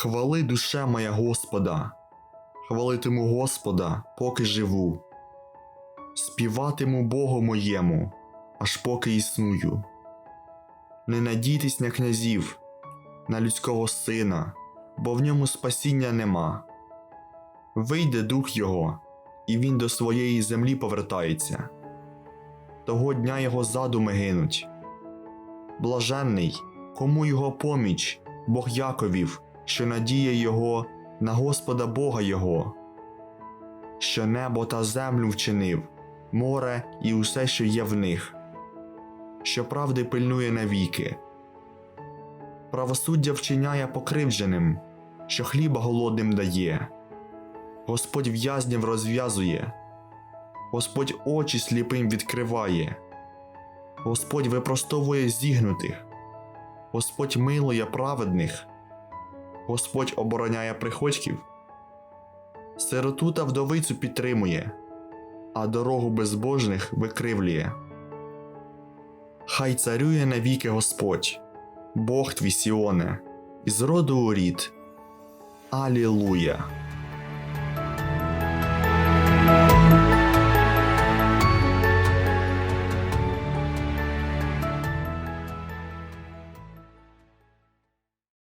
Хвали душе моя Господа, хвалитиму Господа, поки живу, співатиму Богу моєму, аж поки існую. Не надійтесь на князів, на людського сина, бо в ньому спасіння нема. Вийде дух його, і він до своєї землі повертається. Того дня його задуми гинуть. Блаженний, кому його поміч, Бог Яковів, що надіє його на Господа Бога Його, що небо та землю вчинив, море і усе, що є в них, що правди пильнує навіки, правосуддя вчиняє покривдженим, що хліба голодним дає, Господь в'язнів розв'язує, Господь очі сліпим відкриває, Господь випростовує зігнутих, Господь милує праведних. Господь обороняє приходьків, сироту та вдовицю підтримує, а дорогу безбожних викривлює. Хай царює навіки Господь, Бог твій Сіоне, із роду у рід. Алілуя!